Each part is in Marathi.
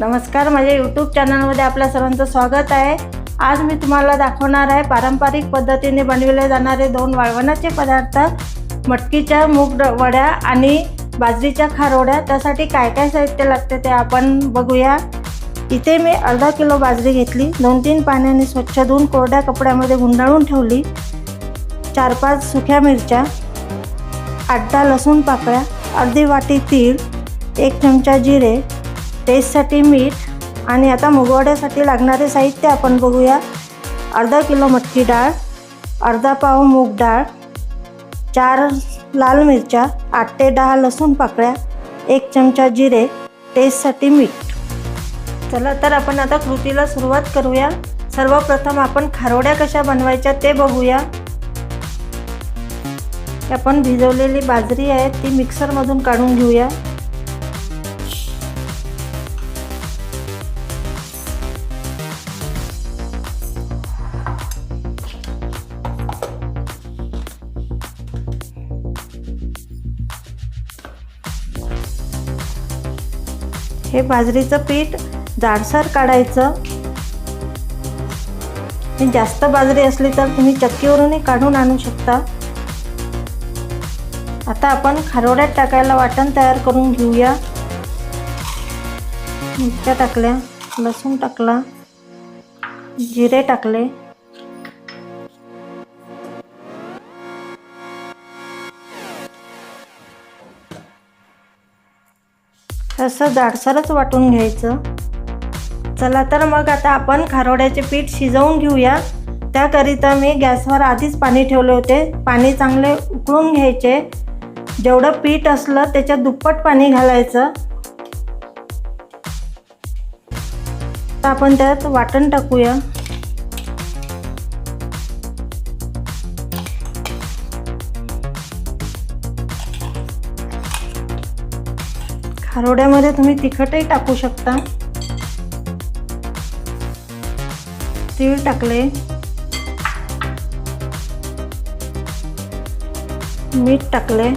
नमस्कार माझ्या यूट्यूब चॅनलमध्ये आपल्या सर्वांचं स्वागत आहे. आज मी तुम्हाला दाखवणार आहे पारंपरिक पद्धतीने बनविले जाणारे दोन वाळवणाचे पदार्थ मटकीच्या मूग वड्या आणि बाजरीच्या खारवड्या त्यासाठी काय काय साहित्य लागते ते आपण बघूया. इथे मी अर्धा किलो बाजरी घेतली दोन तीन पाण्याने स्वच्छ धुवून कोरड्या कपड्यामध्ये गुंडाळून ठेवली चार पाच सुक्या मिरच्या आठ दहा लसूण पाकळ्या अर्धी वाटी तीळ एक चमचा जिरे टेस्टसाठी मीठ आणि आता मुगवड्यासाठी लागणारे साहित्य आपण बघूया. अर्धा किलो मटकी डाळ अर्धा पाव मूग डाळ चार लाल मिरच्या आठ ते दहा लसूण पाकळ्या एक चमचा जिरे टेस्टसाठी मीठ. चला तर आपण आता कृतीला सुरुवात करूया. सर्वप्रथम आपण खारोड्या कशा बनवायच्या ते बघूया. आपण भिजवलेली बाजरी आहे ती मिक्सरमधून काढून घेऊया. हे बाजरीचं पीठ जाडसर काढायचं. जास्त बाजरी असली तर तुम्ही चक्कीवरूनही काढून आणू शकता. आता आपण खारोड्यात टाकायला वाटण तयार करून घेऊया. मिरच्या टाकल्या लसूण टाकला जिरे टाकले. असं जाडसरच वाटून घ्यायचं. चला तर मग आता आपण खारोड्याचे पीठ शिजवून घेऊया. त्याकरिता मी गॅसवर आधीच पाणी ठेवले होते. पाणी चांगले उकळून घ्यायचे. जेवढं पीठ असलं त्याच्यात दुप्पट पाणी घालायचं. तर आपण त्यात वाटण टाकूया. खारोड्यामध्ये तुम्ही तिखटही टाकू शकता. तीळ टाकले. मीठ टाकले.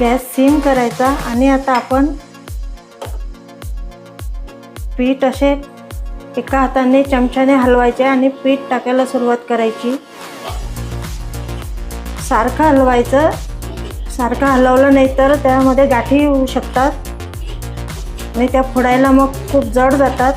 गॅस सिम करायचा आणि आता आपण पीठ असे एका हाताने चमच्याने हलवायचे आणि पीठ टाकायला सुरुवात करायची. सारखं हलवायचं. सारखं हलवलं नाही तर त्यामध्ये गाठी येऊ शकतात. आणि त्या फोडायला मग खूप जड जातात.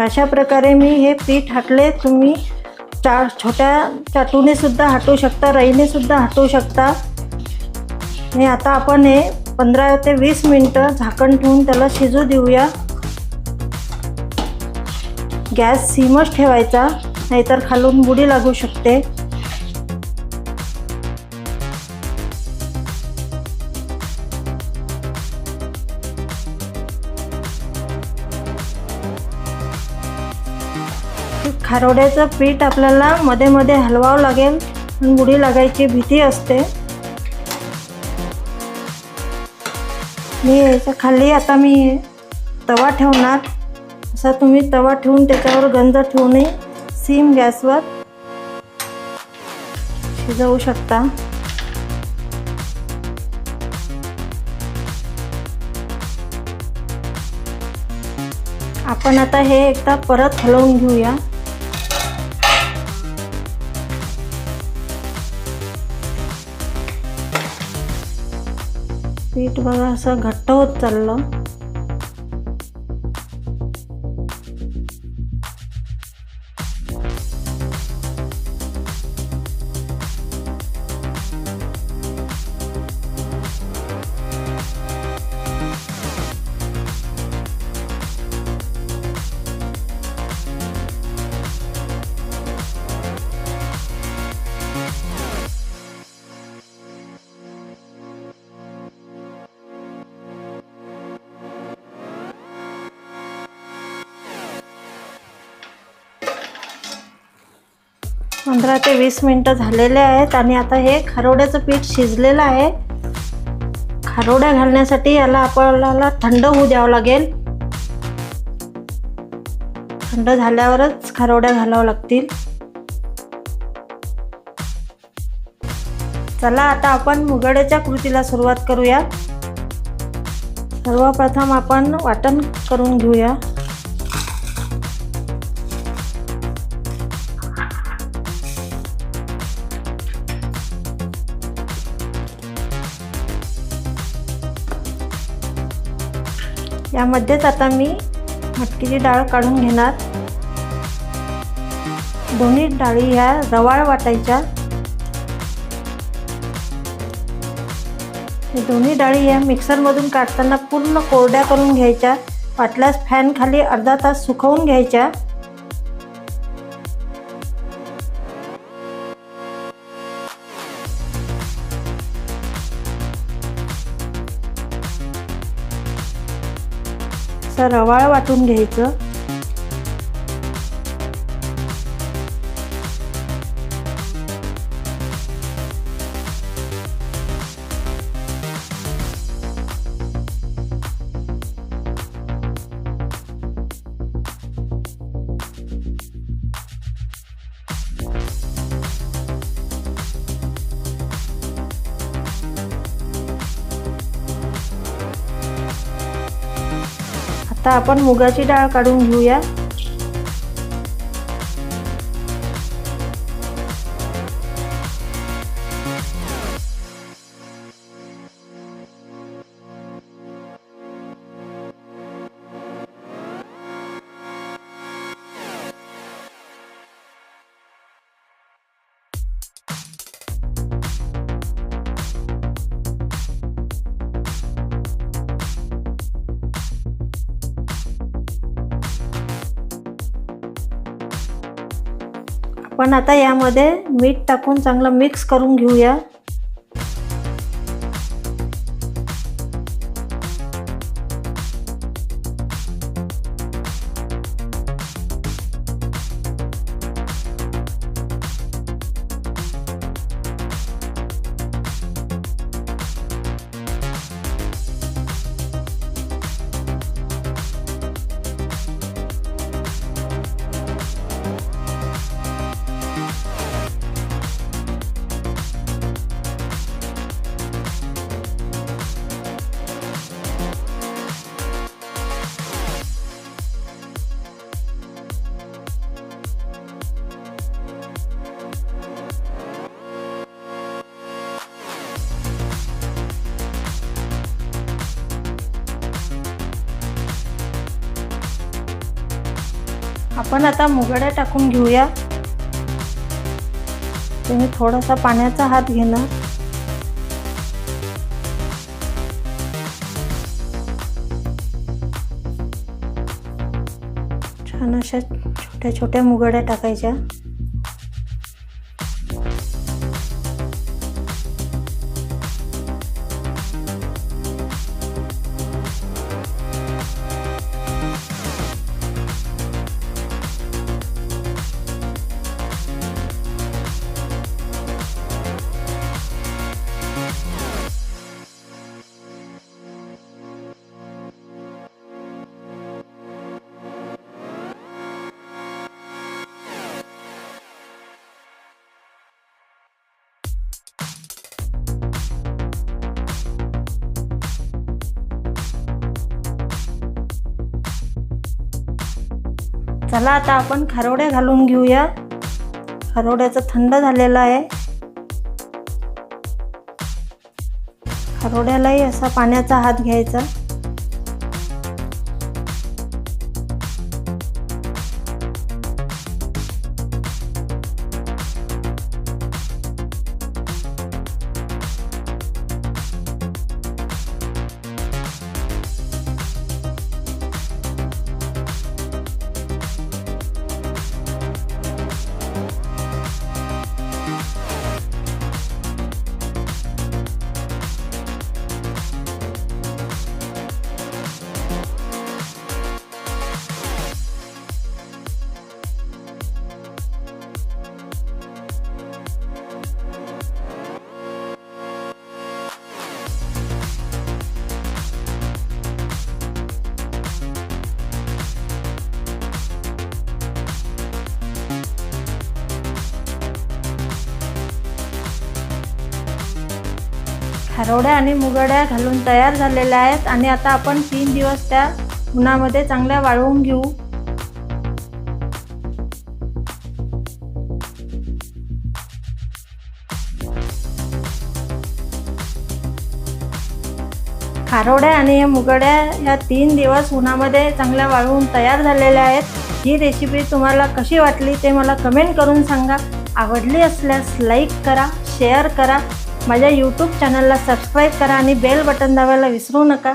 अशा प्रकारे मी हे पीठ हाटले तुम्ही चार छोट्या चाटूने सुद्धा हाटू शकता रईने सुद्धा हाटू शकता. आणि आता आपण हे पंधरा ते वीस मिनटं झाकण ठेवून त्याला शिजू देऊया. गॅस सीमच ठेवायचा नाहीतर खालून बुडी लागू शकते. खारोड्याचं पीठ आपल्याला मध्ये मध्ये हलवावं लागेल. बुडी लागायची भीती असते. मी याच्या खाली आता मी तवा ठेवणार. असा तुम्ही तवा ठेवून त्याच्यावर गंज ठेवूनही सीम गॅसवर शिजवू शकता. आपण आता हे एकदा परत हलवून घेऊया. पीठ बघा असं घट्ट होत चाललं. पंधरा ते वीस मिनटं झालेले आहेत आणि आता हे खारोड्याचं पीठ शिजलेलं आहे. खारोड्या घालण्यासाठी याला आपल्याला थंड होऊ द्यावं लागेल. थंड झाल्यावरच खारोड्या घालावं लागतील. चला आता आपण मुगड्याच्या कृतीला सुरुवात करूया. सर्वप्रथम आपण वाटण करून घेऊया. यामध्येच आता मी मटकीची डाळ काढून घेणार. दोन्ही डाळी ह्या रवाळ वाटायच्या. दोन्ही डाळी ह्या मिक्सरमधून काढताना पूर्ण कोरड्या करून घ्यायच्या. वाटल्यास फॅनखाली अर्धा तास सुकवून घ्यायच्या. असं रवाळ वाटून घ्यायचं. आता आपण मुगाची डाळ काढून घेऊया. आपण आता यामध्ये मीठ टाकून चांगलं मिक्स करून घेऊया. आपण आता मुगड्या टाकून घेऊया. तुम्ही थोडासा पाण्याचा हात घेणार छान अशा छोट्या छोट्या मुगड्या टाकायच्या. चला आता आपण खारोड्या घालून घेऊया. खारोड्याचं थंड झालेलं आहे. खारोड्यालाही असा पाण्याचा हात घ्यायचा. खारोड्या आणि मुगड्या घालून तयार झालेल्या आहेत आणि आता आपण तीन दिवस त्या उन्हामध्ये चांगल्या वाळवून घेऊ. खारोड्या आणि या मुगड्या या तीन दिवस उन्हामध्ये चांगल्या वाळवून तयार झालेल्या आहेत. ही रेसिपी तुम्हाला कशी वाटली ते मला कमेंट करून सांगा. आवडली असल्यास लाईक करा शेअर करा. माझ्या यूट्यूब चॅनलला सबस्क्राईब करा आणि बेल बटन दाबायला विसरू नका.